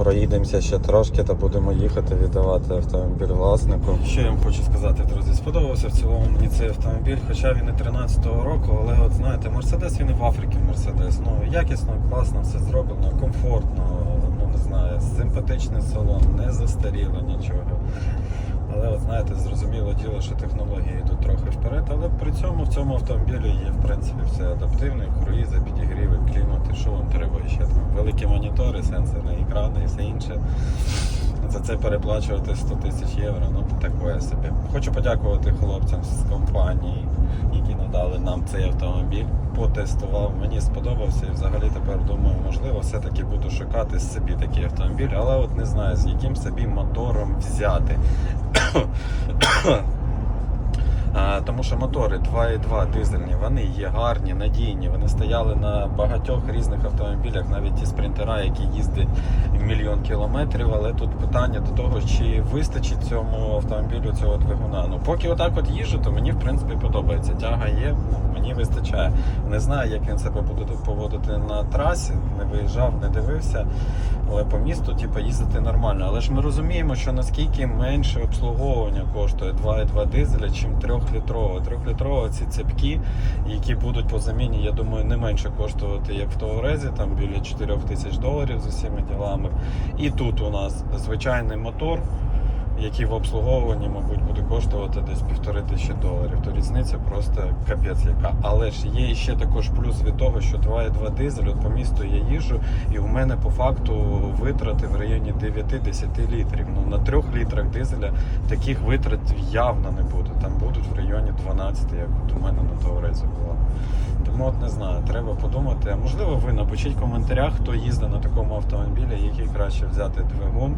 проїдемося ще трошки та будемо їхати віддавати автомобіль власнику. Що я вам хочу сказати, друзі? Сподобався в цілому мені цей автомобіль, хоча він і 13-го року, але от знаєте, Мерседес він і в Африці Мерседес. Ну якісно, класно, все зроблено, комфортно, ну не знаю, симпатичний салон, не застаріло нічого. Але от знаєте, зрозуміло діло, що технології йдуть але при цьому в цьому автомобілі є в принципі все адаптивне, круїзи, підігріви, клімати, що вам треба ще там. Великі монітори, сенсорні екрани і все інше. За це переплачувати 100 тисяч євро, ну таке собі. Хочу подякувати хлопцям з компанії, які надали нам цей автомобіль. Потестував, мені сподобався і взагалі тепер думаю, можливо, все-таки буду шукати собі такий автомобіль, але от не знаю, з яким собі мотором взяти. А, Тому що мотори 2.2 дизельні, вони є гарні, надійні. Вони стояли на багатьох різних автомобілях, навіть ті спринтера, які їздять мільйон кілометрів. Але тут питання до того, чи вистачить цьому автомобілю цього двигуна. Ну поки отак от їжджу, то мені в принципі подобається. Тяга є, мені вистачає. Не знаю, як він себе буде поводити на трасі. Не виїжджав, не дивився. Але по місту, типу, їздити нормально. Але ж ми розуміємо, що наскільки менше обслуговування коштує 2,2 дизеля, чим 3-літрового. 3-літрового ці цепки, які будуть по заміні, я думаю, не менше коштувати, як в Тоурезі, там біля 4 тисяч доларів з усіма ділами. І тут у нас звичайний мотор. Який в обслуговуванні, мабуть, буде коштувати десь півтори тисячі доларів. То різниця просто капець яка. Але ж є ще також плюс від того, що 2,2 дизель, от по місту я їжджу, і у мене по факту витрати в районі 9-10 літрів. Ну на 3 літрах дизеля таких витрат явно не буде. Там будуть в районі 12, як от у мене на Таурезі було. Тому от не знаю, треба подумати. А можливо, ви напишіть в коментарях, хто їздить на такому автомобілі, який краще взяти двигун.